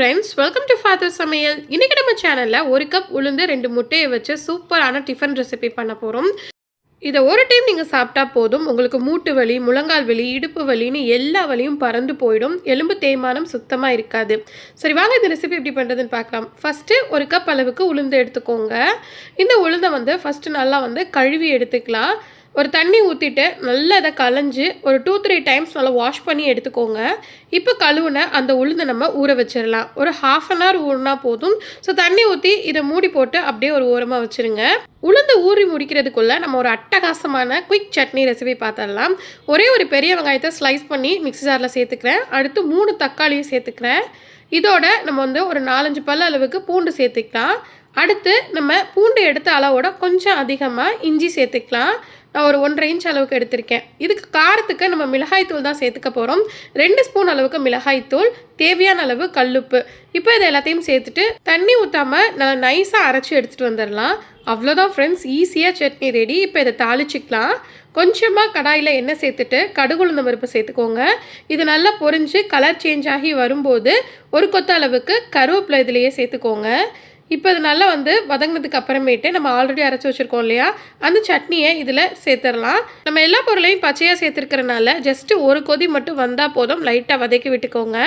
Friends welcome to father சமையல் இன்றைக்கி நம்ம சேனலில் ஒரு கப் உளுந்து ரெண்டு முட்டையை வச்சு சூப்பரான டிஃபன் ரெசிபி பண்ண போகிறோம் இதை ஒரு டைம் நீங்கள் சாப்பிட்டா போதும். உங்களுக்கு மூட்டு வலி முழங்கால் வலி இடுப்பு வலின்னு எல்லா வலியும் பறந்து போயிடும். எலும்பு தேய்மானம் சுத்தமாக இருக்காது. சரி வாங்க இந்த ரெசிபி எப்படி பண்ணுறதுன்னு பார்க்கலாம். ஃபஸ்ட்டு ஒரு கப் அளவுக்கு உளுந்து எடுத்துக்கோங்க. இந்த உளுந்தை வந்து ஃபஸ்ட்டு நல்லா வந்து கழுவி எடுத்துக்கலாம். ஒரு தண்ணி ஊற்றிட்டு நல்லா அதை களைஞ்சு ஒரு டூ த்ரீ டைம்ஸ் நல்லா வாஷ் பண்ணி எடுத்துக்கோங்க. இப்போ கழுவுன அந்த உளுந்தை நம்ம ஊற வச்சிடலாம் ஒரு ஹாஃப் அன் ஹவர் ஊறினா போதும். ஸோ தண்ணி ஊற்றி இதை மூடி போட்டு அப்படியே ஒரு ஓரமாக வச்சுருங்க. உளுந்து ஊறி முடிக்கிறதுக்குள்ளே நம்ம ஒரு அட்டகாசமான குயிக் சட்னி ரெசிபி பார்த்துடலாம் ஒரே ஒரு பெரிய வெங்காயத்தை ஸ்லைஸ் பண்ணி மிக்ஸி ஜாரில் சேர்த்துக்கிறேன். அடுத்து மூணு தக்காளியும் சேர்த்துக்கிறேன். இதோட நம்ம வந்து ஒரு நாலஞ்சு பல்ல அளவுக்கு பூண்டு சேர்த்துக்கலாம். அடுத்து நம்ம பூண்டு எடுத்த அளவோட கொஞ்சம் அதிகமாக இஞ்சி சேர்த்துக்கலாம். நான் ஒரு ஒன்றரை இன்ச் அளவுக்கு எடுத்திருக்கேன். இதுக்கு காரத்துக்கு நம்ம மிளகாய்த்தூள் தான் சேர்த்துக்க போகிறோம் ரெண்டு ஸ்பூன் அளவுக்கு மிளகாய்த்தூள் தேவையான அளவு கல்லுப்பு. இப்போ இது எல்லாத்தையும் சேர்த்துட்டு தண்ணி ஊற்றாமல் நல்லா நைஸாக அரைச்சி எடுத்துகிட்டு வந்துடலாம். அவ்வளோதான் ஃப்ரெண்ட்ஸ் ஈஸியாக சட்னி ரெடி இப்போ இதை தாளிச்சிக்கலாம். கொஞ்சமாக கடாயில் எண்ணெய் சேர்த்துட்டு கடுகுளுந்த பருப்பு சேர்த்துக்கோங்க. இது நல்லா பொரிஞ்சு கலர் சேஞ்ச் ஆகி வரும்போது ஒரு கொத்த அளவுக்கு கருவேப்பிலை இதுலேயே சேர்த்துக்கோங்க. இப்போ இது நல்லா வந்து வதங்கினதுக்கு அப்புறமேட்டு நம்ம ஆல்ரெடி அரைச்சி வச்சுருக்கோம் இல்லையா? அந்த சட்னியை இதில் சேர்த்துடலாம். நம்ம எல்லா பொருளையும் பச்சையாக சேர்த்துருக்கிறனால ஜஸ்ட்டு ஒரு கொதி மட்டும் வந்தால் போதும். லைட்டாக வதக்கி விட்டுக்கோங்க.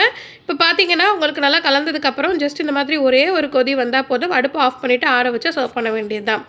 இப்போ பார்த்தீங்கன்னா உங்களுக்கு நல்லா கலந்ததுக்கப்புறம் ஜஸ்ட் இந்த மாதிரி ஒரே ஒரு கொதி வந்தால் போதும். அடுப்பு ஆஃப் பண்ணிவிட்டு ஆற வச்சு சர்வ் பண்ண வேண்டியது தான்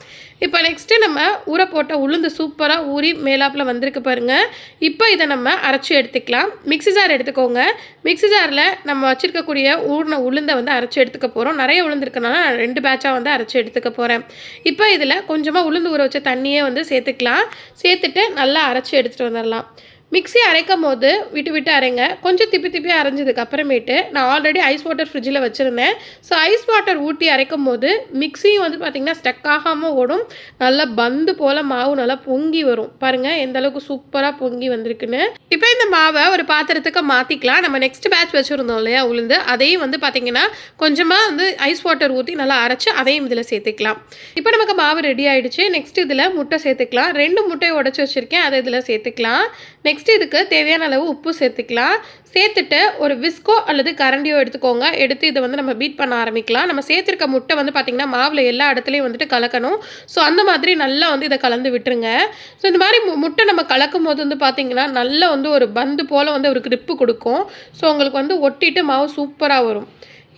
இப்போ நெக்ஸ்ட்டு நம்ம ஊற போட்ட உளுந்து சூப்பராக ஊறி மேலாப்பில் வந்திருக்கு பாருங்கள் இப்போ இதை நம்ம அரைச்சி எடுத்துக்கலாம். மிக்ஸி ஜார் எடுத்துக்கோங்க. மிக்ஸி ஜாரில் நம்ம வச்சுருக்கக்கூடிய ஊறின உளுந்தை வந்து அரைச்சி எடுத்துக்க போகிறோம் நிறைய உளுந்துருக்கனால ரெண்டு பேட்சாக வந்து அரைச்சி எடுத்துக்க போகிறேன் இப்போ இதில் கொஞ்சமாக உளுந்து ஊற வச்ச தண்ணியே வந்து சேர்த்துக்கலாம். சேர்த்துட்டு நல்லா அரைச்சி எடுத்துகிட்டு வந்துடலாம் மிக்சி அரைக்கும் போது விட்டு விட்டு அரைங்க. கொஞ்சம் திப்பி திப்பி அரைஞ்சதுக்கு அப்புறமேட்டு நான் ஆல்ரெடி ஐஸ் வாட்டர் ஃப்ரிட்ஜில் வச்சுருந்தேன். ஸோ ஐஸ் வாட்டர் ஊட்டி அரைக்கும் போது மிக்ஸியும் வந்து பார்த்திங்கன்னா ஸ்டக் ஆகாமல் ஓடும். நல்லா பந்து போல் மாவு நல்லா பொங்கி வரும். பாருங்கள் எந்த அளவுக்கு சூப்பராக பொங்கி வந்திருக்குன்னு. இப்போ இந்த மாவை ஒரு பாத்திரத்துக்கு மாற்றிக்கலாம் நம்ம நெக்ஸ்ட் பேட்ச் வச்சுருந்தோம் இல்லையா உளுந்து. அதையும் வந்து பார்த்திங்கன்னா கொஞ்சமாக வந்து ஐஸ் வாட்டர் ஊற்றி நல்லா அரைச்சி அதையும் இதில் சேர்த்துக்கலாம். இப்போ நமக்கு மாவு ரெடி ஆகிடுச்சு நெக்ஸ்ட் இதில் முட்டை சேர்த்துக்கலாம். ரெண்டு முட்டையை உடச்சி வச்சுருக்கேன். அதை இதில் சேர்த்துக்கலாம். நெக்ஸ்ட் இதுக்கு தேவையான அளவு உப்பு சேர்த்துக்கலாம். சேர்த்துட்டு ஒரு விஸ்கோ அல்லது கரண்டியோ எடுத்துக்கோங்க. எடுத்து இதை வந்து நம்ம பீட் பண்ண ஆரம்பிக்கலாம். நம்ம சேர்த்துருக்க முட்டை வந்து பார்த்திங்கன்னா மாவில் எல்லா இடத்துலையும் வந்துட்டு கலக்கணும். ஸோ அந்த மாதிரி நல்லா வந்து இதை கலந்து விட்டுருங்க. ஸோ இந்த மாதிரி மு- முட்டை நம்ம கலக்கும் போது வந்து பார்த்திங்கன்னா நல்லா வந்து ஒரு பந்து போல் வந்து ஒரு கிரிப்பு கொடுக்கும். ஸோ உங்களுக்கு வந்து ஒட்டிட்டு மாவு சூப்பராக வரும்.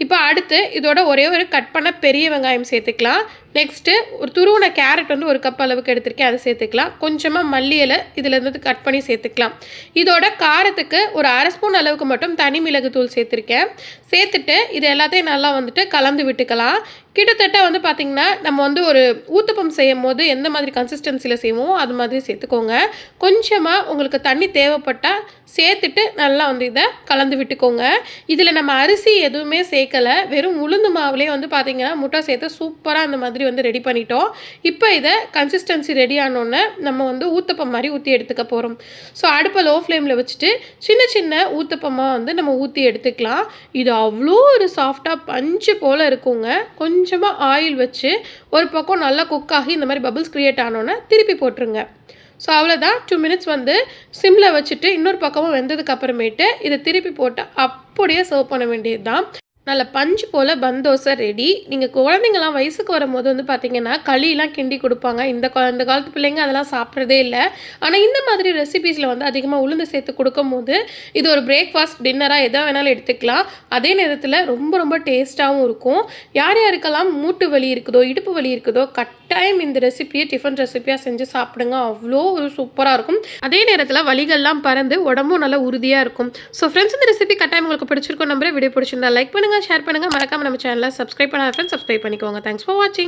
இப்போ அடுத்து இதோட ஒரே ஒரு கட் பண்ண பெரிய வெங்காயம் சேர்த்துக்கலாம். நெக்ஸ்ட்டு ஒரு துருவன கேரட் வந்து ஒரு கப் அளவுக்கு எடுத்திருக்கேன் அதை சேர்த்துக்கலாம். கொஞ்சமாக மல்லி இலை இதில் இருந்து கட் பண்ணி சேர்த்துக்கலாம். இதோட காரத்துக்கு ஒரு அரை ஸ்பூன் அளவுக்கு மட்டும் தனி மிளகு தூள் சேர்த்துருக்கேன். சேர்த்துட்டு இது எல்லாத்தையும் நல்லா வந்துட்டு கலந்து விட்டுக்கலாம். கிட்டத்தட்ட வந்து பார்த்திங்கன்னா நம்ம வந்து ஒரு ஊத்தப்பம் செய்யும் போது எந்த மாதிரி கன்சிஸ்டன்சியில் செய்வோமோ அது மாதிரி சேர்த்துக்கோங்க. கொஞ்சமாக உங்களுக்கு தண்ணி தேவைப்பட்டால் சேர்த்துட்டு நல்லா வந்து இதை கலந்து விட்டுக்கோங்க. இதில் நம்ம அரிசி எதுவுமே சேர்க்கலை. வெறும் உளுந்து மாவுலேயே வந்து பார்த்திங்கன்னா முட்டை சேர்த்து சூப்பராக அந்த மாதிரி வந்து ரெடி பண்ணிட்டோம். இப்போ இதை கன்சிஸ்டன்சி ரெடி ஆனோடனே நம்ம வந்து ஊத்தப்பம் மாதிரி ஊற்றி எடுத்துக்க போகிறோம் ஸோ அடுப்பை லோ ஃப்ளேமில் வச்சுட்டு சின்ன சின்ன ஊத்தப்பமாக வந்து நம்ம ஊற்றி எடுத்துக்கலாம். இது அவ்வளோ ஒரு சாஃப்டாக பஞ்சு போல் இருக்குங்க. கொஞ்சம் கொஞ்சமாக ஆயில் வச்சு ஒரு பக்கம் நல்லா குக் ஆகி இந்த மாதிரி பபிள்ஸ் க்ரியேட் ஆனோன்னே திருப்பி போட்டுருங்க. ஸோ அவ்வளோதான் டூ மினிட்ஸ் வந்து சிம்மில் வச்சுட்டு இன்னொரு பக்கமும் வெந்ததுக்கு அப்புறமேட்டு இதை திருப்பி போட்டு அப்படியே சர்வ் பண்ண வேண்டியது தான் நல்ல பஞ்சு போல் பந்தோசை ரெடி நீங்கள் குழந்தைங்கலாம் வயசுக்கு வரும்போது வந்து பார்த்தீங்கன்னா களியெலாம் கிண்டி கொடுப்பாங்க. இந்த இந்த காலத்து பிள்ளைங்க அதெல்லாம் சாப்பிட்றதே இல்லை. ஆனால் இந்த மாதிரி ரெசிபீஸில் வந்து அதிகமாக உளுந்து சேர்த்து கொடுக்கும்போது இது ஒரு பிரேக்ஃபாஸ்ட் டின்னராக எதை வேணாலும் எடுத்துக்கலாம். அதே நேரத்தில் ரொம்ப ரொம்ப டேஸ்ட்டாகவும் இருக்கும். யார் யாருக்கெல்லாம் மூட்டு வலி இருக்குதோ இடுப்பு வலி இருக்குதோ கட்டாயம் இந்த ரெசிபியை டிஃபன் ரெசிபியாக செஞ்சு சாப்பிடுங்க. அவ்வளோ ஒரு சூப்பராக இருக்கும். அதே நேரத்தில் வலிகள்லாம் பறந்து உடம்பும் நல்லா உறுதியாக இருக்கும். ஸோ ஃப்ரெண்ட்ஸ் இந்த ரெசிபி கட்டாயம் உங்களுக்கு பிடிச்சிருக்கோம் நம்பரே வீடியோ பிடிச்சிருந்தா லைக் பண்ணுங்கள் பண்ணுங்கள் ஷேர் பண்ணுங்கள் மறக்காமல் நம்ம சேனலில் சப்ஸ்கிரைப் பண்ணாத ஃப்ரெண்ட்ஸ் சப்ஸ்கிரைப் பண்ணிக்கோங்க. தேங்க்ஸ் ஃபார் வாட்சிங்